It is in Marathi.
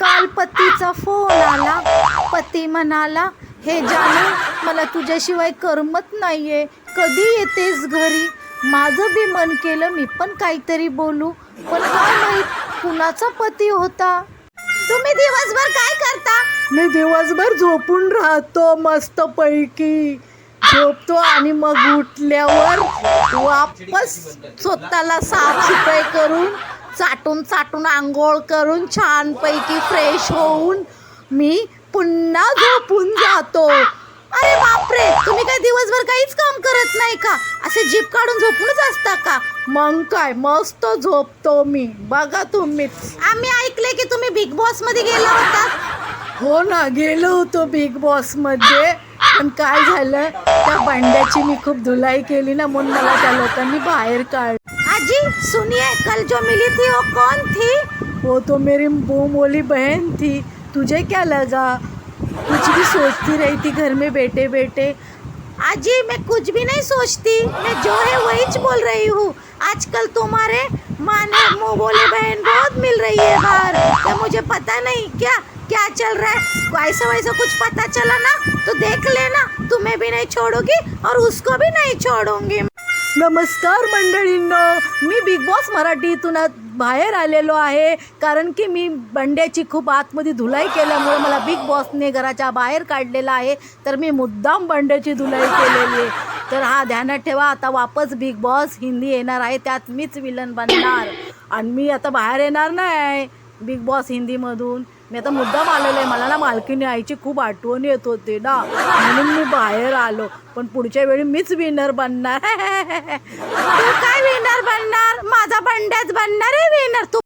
काल पतीचा फोन आला. पती म्हणाला हे जानू मला तुझ्याशिवाय करमत नाहीये. कधी येतेस घरी? माझं बी मन केलं मी पण काहीतरी बोलू. पण काय माहीत कुणाचा पती होता? तुम्ही दिवसभर काय करता? मी दिवसभर झोपून राहतो मस्त पैकी झोपतो आणि मग उठल्यावर वापस स्वतःला साफसफाई करून चाटून चाटून आंघोळ करून छानपैकी फ्रेश होऊन मी पुन्हा झोपून जातो. अरे बापरे! तुम्ही काय दिवसभर काहीच काम करत नाही का? असे जीप काढून झोपूनच असता का? मग काय? मस्त झोपतो मी. बघा तुम्ही. आम्ही ऐकले की तुम्ही बिग बॉसमध्ये गेला होता. हो ना गेलो होतो बिग बॉसमध्ये. पण काय झालं? त्या भांड्याची मी खूप धुलाई केली ना म्हणून मला त्या लोकांनी बाहेर काढ आजी सुनिए कल जो मिली थी वो कौन थी? वो तो मेरी बूम बहन थी। तुझे क्या लगा? कुछ भी सोचती रही थी घर में बैठे बैठे आजी मैं कुछ भी नहीं सोचती। मैं जो है वही बोल रही हूँ। आजकल तुम्हारे माने मुँह बोले बहन बहुत मिल रही है बाहर। क्या मुझे पता नहीं? क्या? क्या चल रहा है? ऐसा वैसा कुछ पता चला ना तो देख लेना। तुम्हें भी नहीं छोड़ोगी और उसको भी नहीं छोड़ूँगी। नमस्कार मंडळींनो। मी मराठीतून बाहेर आलेलो आहे. कारण की मी बंड्याची खूप आतमध्ये धुलाई केल्यामुळे मला बिग बॉसने घराच्या बाहेर काढलेलं आहे. तर मी मुद्दाम बंड्याची धुलाई केलेली आहे. तर हा ध्यानात ठेवा आता वापस बिग बॉस हिंदी येणार आहे. त्यात मीच विलन बनणार. आणि मी आता बाहेर येणार नाही बिग बॉस हिंदीमधून. मी आता मुद्दाम आलेलो आहे. मला ना मालकीने आईची खूप आठवण येत होते ना. म्हणून मी बाहेर आलो. पण पुढच्या वेळी मीच विनर बनणार. काय विनर